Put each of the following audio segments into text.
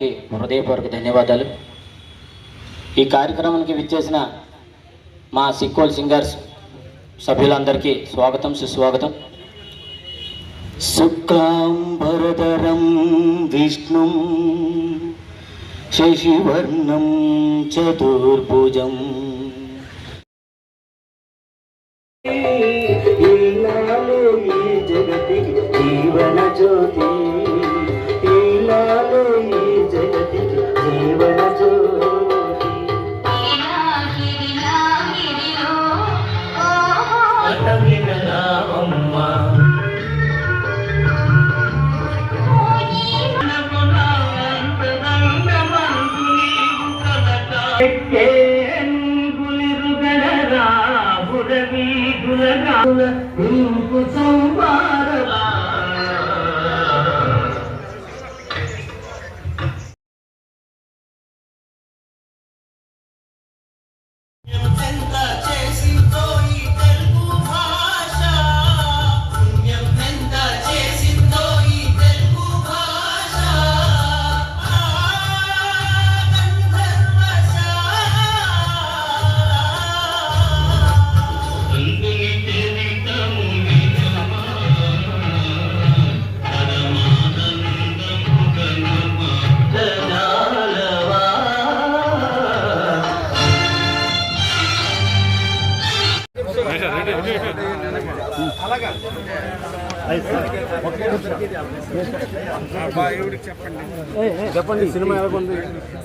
హృదయపూర్వక ధన్యవాదాలు. ఈ కార్యక్రమానికి విచ్చేసిన మా సిక్కోల్ సింగర్స్ సభ్యులందరికీ స్వాగతం సుస్వాగతం. శుక్లాంబరధరం విష్ణు శశివర్ణం చతుర్భుజం. జగతి జీవన జ్యోతి உதவி குலகால நீக்கு சம்பாரவா Thank you. చెప్పండి సినిమా ఎలా ఉంది?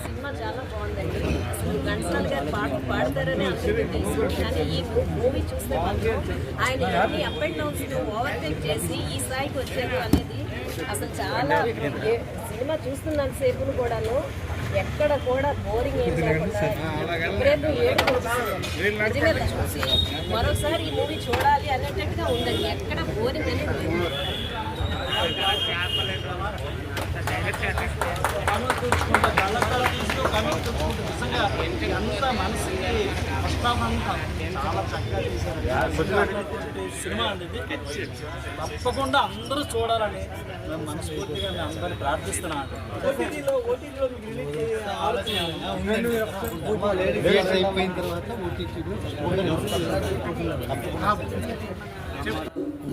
సినిమా చాలా బాగుందండి. అసలు ఘంటసాల గారు పాట పాడతారని అనుకుంటుంది కానీ ఈ మూవీ చూస్తే ఆయన ఎన్ని అప్ అండ్ డౌన్స్ ఓవర్టేక్ చేసి ఈ స్థాయికి వచ్చారు అనేది అసలు చాలా సినిమా చూస్తున్నంత సేపును కూడాను ఎక్కడ కూడా బోరింగ్ ఏం లేకుండా. నిజంగా చూసి మరోసారి ఈ మూవీ చూడాలి అనేటట్టుగా ఉందండి. ఎక్కడ బోరింగ్ అనేది లేదు. ఎంత మనసుకి ప్రస్తావనంతా చాలా చక్కగా తీశారు సినిమా అండి తప్పకుండా అందరూ చూడాలని మనస్ఫూర్తిగా మేము అందరినీ ప్రార్థిస్తున్నాం అయిపోయిన తర్వాత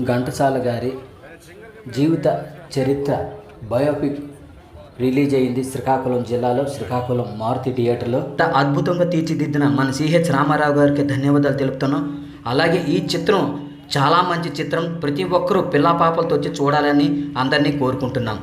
ఘంటసాల గారి జీవిత చరిత్ర బయోపిక్ రిలీజ్ అయింది శ్రీకాకుళం జిల్లాలో శ్రీకాకుళం మారుతి థియేటర్లో. అద్భుతంగా తీర్చిదిద్దిన మన సిహెచ్ రామారావు గారికి ధన్యవాదాలు తెలుపుతున్నాం. అలాగే ఈ చిత్రం చాలా మంచి చిత్రం. ప్రతి ఒక్కరూ పిల్ల పాపలతో వచ్చి చూడాలని అందరినీ కోరుకుంటున్నాం.